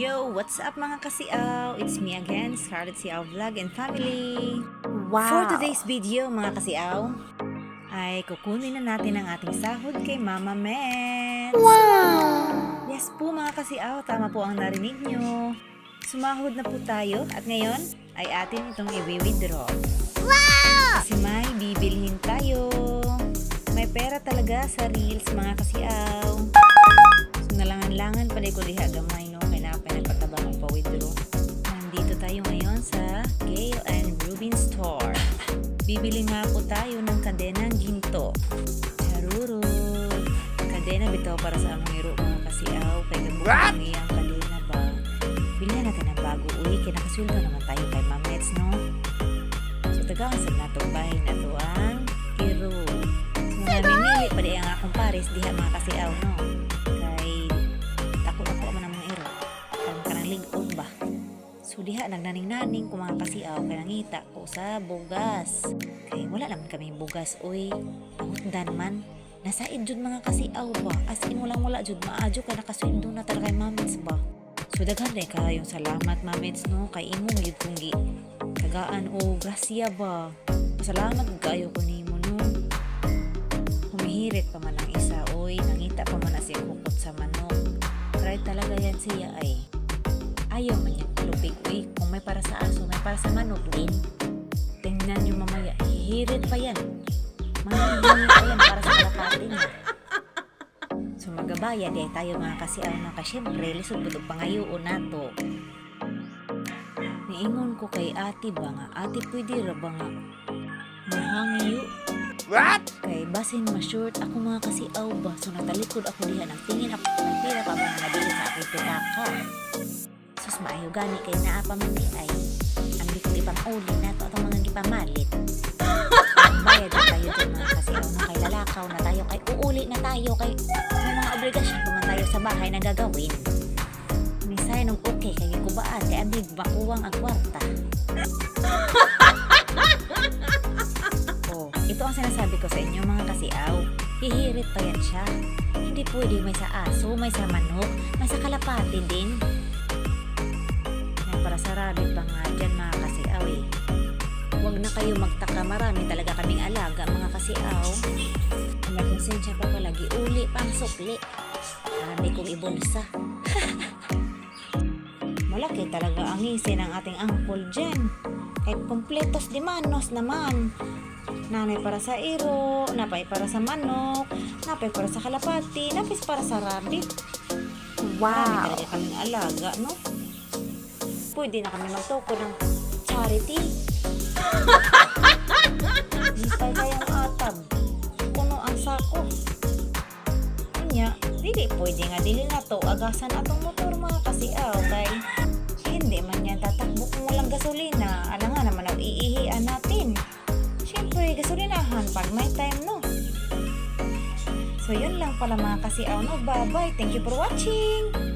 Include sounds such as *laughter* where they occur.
Yo, what's up mga kasiaw? It's me again, Scarlett Siaw Vlog and Family. Wow. For today's video mga kasiaw, ay kukunin na natin ang ating sahod kay Mama Mets. Wow. Yes po mga kasiaw, tama po ang narinig nyo. Sumahod na po tayo at ngayon ay atin itong i-withdraw. Wow. Kasi may bibilhin tayo. May pera talaga sa reels mga kasiaw. Bibili nga po tayo ng kadenang ginto. Charuro. Kadena bitaw para sa among iro mga kasiaw. Kay gamot ang iyang kadena ba. Bilhan natin ang bago uwi. Kaya nakasuldo naman tayo kay Mamets no. So tagaan sa natong bahay na to ang iro. So namimili pa di ang akong pares diha mga kasiaw no. So diha nagnaning-naning ko mga kasiaw kay nangita ko sa bugas. Kay wala naman kami bugas oy. Pangutdan man. Nasa jud mga kasiaw ba? As in walang wala jud maadyo kay nakasweldo na talaga kay mamits ba. So daghan day kayong salamat mamits no kay imong gid kong gi tagaan o grasya ba. Salamat kayo ko nimo no. Humihirit pa man ang isa oy nangita pa man na siya kukot sa manok. Try talaga yan siya ay. Ayaw may para sa aso, may para sa manok. Din. Tingnan nyo mamaya, hihirit pa yan. Manghihingin pa yan para sa kalapati niya. So magabaya di tayo mga kasiaw na ka. Syempre lisod budog pangayoon nato. Niingon ko kay ate ba nga, ate pwede ra ba nga? Mahangyo What? kay basin ma-short ako mga kasiaw ba? So natalikod ako diha. Nang tingin ako. May pira pa ba nga nabili sa aking pitaka sus maayo gani kay naa pa man ay ang likod ipang uli na to atong mga gipamalit *laughs* bayad na tayo dyan mga kasiaw no kay lalakaw na tayo kay uuli na tayo kay may mga obligasyon pa man tayo sa bahay na gagawin Misay nung okay kay kubaan kay abig makuwang ang kwarta Oh, ito ang sinasabi ko sa inyo mga kasiaw. Hihirit pa yan siya. Hindi pwede may sa aso, may sa manok, may sa kalapati din. Rabbit pa nga dyan mga kasiaw eh. Huwag na kayo magtaka, marami talaga kaming alaga mga kasiaw. Kung may konsensya pa palagi, uli pa ang sukli. Marami kong ibulsa. *laughs* Malaki talaga ang ngisi ng ating angkol dyan. Kahit kompletos di manos naman. Nanay para sa iro, napay para sa manok, napay para sa kalapati, napis para sa rabbit. Marami Wow. talaga kaming alaga, no? Pwede na kami magtoko ng charity. Hipay kayang atab. Puno ang sako. Kanya, dili pwede nga dili na to agasan atong motor mga kasiaw kay hindi man yan tatakbo kung walang gasolina. Alam nga naman ang iihian natin. Siyempre, gasolinahan pag may time, no? So, yun lang pala mga kasiaw, no? Bye-bye. Thank you for watching!